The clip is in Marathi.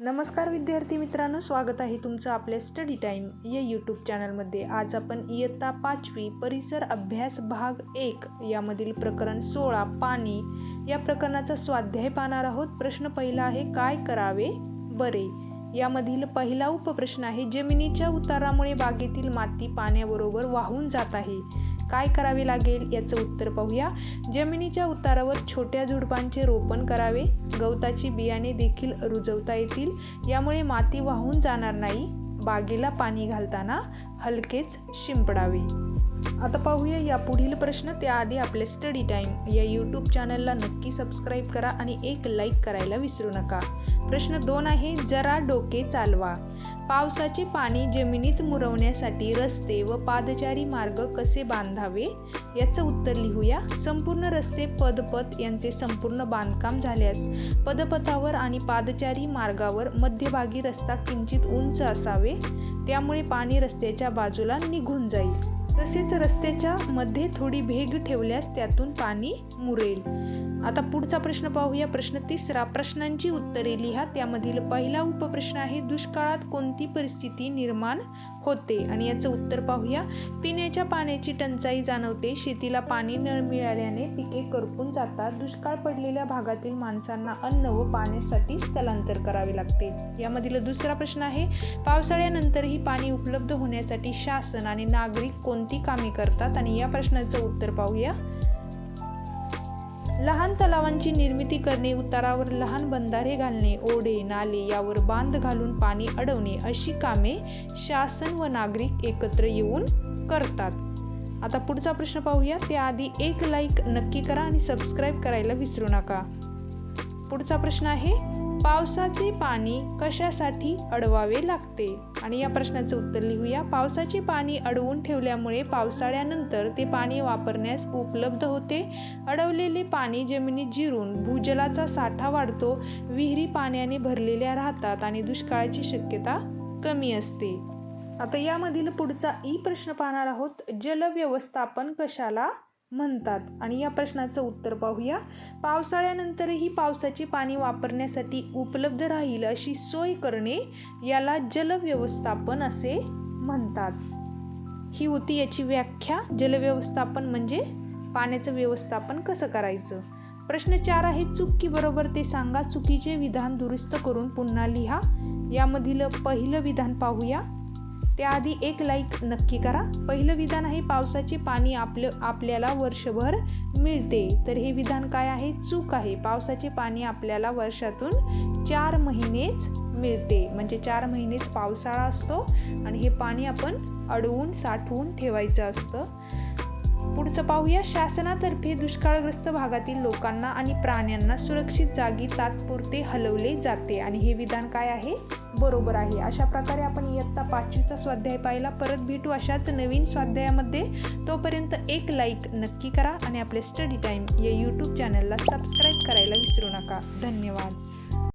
नमस्कार विद्यार्थी मित्रांनो स्वागत आहे तुमचं आपल्या स्टडी टाईम या यूट्यूब चॅनलमध्ये आज आपण इयत्ता पाचवी परिसर अभ्यास भाग एक यामधील प्रकरण सोळा पाणी या प्रकरणाचा स्वाध्याय पाहणार आहोत. प्रश्न पहिला आहे काय करावे? बरे. यामधील पहिला उपप्रश्न आहे जमिनीच्या उतारामुळे बागेतील माती पाण्याबरोबर वाहून जात आहे. काय करावे लागेल याचं उत्तर पाहूया. जमिनीच्या उतारावर छोट्या झुडपांचे रोपण करावे. गवताची बियाणे देखील रुजवता येतील. यामुळे माती वाहून जाणार नाही. बागेला पाणी घालताना हलकेच शिंपडावे. आता पाहूया या पुढील प्रश्न. त्याआधी आपले स्टडी टाईम या यूट्यूब चॅनलला नक्की सबस्क्राईब करा आणि एक लाईक करायला विसरू नका. प्रश्न दोन आहे जरा डोके चालवा. पावसाचे पाणी जमिनीत मुरवण्यासाठी रस्ते व पादचारी मार्ग कसे बांधावे? याचं उत्तर लिहूया. संपूर्ण रस्ते पदपथ यांचे संपूर्ण बांधकाम झाल्यास पदपथावर आणि पादचारी मार्गावर मध्यभागी रस्ता किंचित उंच असावे. त्यामुळे पाणी रस्त्याच्या बाजूला निघून जाईल. तसेच रस्त्याच्या मध्ये थोडी भेग ठेवल्यास त्यातून पाणी मुरेल. आता पुढचा प्रश्न पाहूया. प्रश्न तिसरा प्रश्नांची उत्तरे लिहा. त्यामधील पहिला उपप्रश्न आहे दुष्काळात कोणती परिस्थिती निर्माण होते. आणि याचं उत्तर पाहूया. पिण्याच्या पाण्याची टंचाई जाणवते. शेतीला पाणी न मिळाल्याने पिके करपून जातात. दुष्काळ पडलेल्या भागातील माणसांना अन्न व पाण्यासाठी स्थलांतर करावे लागते. यामधील दुसरा प्रश्न आहे पावसाळ्यानंतरही पाणी उपलब्ध होण्यासाठी शासन आणि नागरिक कोणती कामे करतात? आणि या प्रश्नाचं उत्तर पाहूया. लहान तलावांची निर्मिती करणे उतारावर लहान बंधारे घालणे ओढे नाले यावर बांध घालून पाणी अडवणे अशी कामे शासन व नागरिक एकत्र येऊन करतात. आता पुढचा प्रश्न पाहूया त्याआधी एक लाईक नक्की करा आणि सबस्क्राईब करायला विसरू नका. पुढचा प्रश्न आहे पावसाचे पाणी कशासाठी अडवावे लागते? आणि या प्रश्नाचं उत्तर लिहूया. पावसाचे पाणी अडवून ठेवल्यामुळे पावसाळ्यानंतर ते पाणी वापरण्यास उपलब्ध होते. अडवलेले पाणी जमिनीत जिरून भूजलाचा साठा वाढतो विहिरी पाण्याने भरलेल्या राहतात आणि दुष्काळाची शक्यता कमी असते. आता यामधील पुढचा ई प्रश्न पाहणार आहोत. जलव्यवस्थापन कशाला म्हणतात. आणि या प्रश्नाचं उत्तर पाहूया. पावसाळ्यानंतरही पावसाचे पाणी वापरण्यासाठी उपलब्ध राहील अशी सोय करणे याला जलव्यवस्थापन असे म्हणतात. ही होती याची व्याख्या. जलव्यवस्थापन म्हणजे पाण्याचं व्यवस्थापन कसं करायचं? प्रश्न चार आहे चूक की बरोबर ते सांगा. चुकीचे विधान दुरुस्त करून पुन्हा लिहा. यामधील पहिलं विधान पाहूया. त्याआधी एक लाईक नक्की करा. पहिलं विधान आहे पावसाचे पाणी आपलं आपल्याला वर्षभर मिळते. तर हे विधान काय आहे? चूक आहे. पावसाचे पाणी आपल्याला वर्षातून चार महिनेच मिळते. म्हणजे चार महिनेच पावसाळा असतो आणि हे पाणी आपण अडवून साठवून ठेवायचं असतं. पुढचं पाहूया. शासनातर्फे दुष्काळग्रस्त भागातील लोकांना आणि प्राण्यांना सुरक्षित जागी तात्पुरते हलवले जाते. आणि हे विधान काय आहे? बरोबर आहे. अशा प्रकारे आपण इयत्ता पाचवीचा स्वाध्याय पाहिला. परत भेटू अशाच नवीन स्वाध्यायामध्ये. तोपर्यंत एक लाईक नक्की करा आणि आपले स्टडी टाईम या यूट्यूब चॅनलला सबस्क्राईब करायला विसरू नका. धन्यवाद.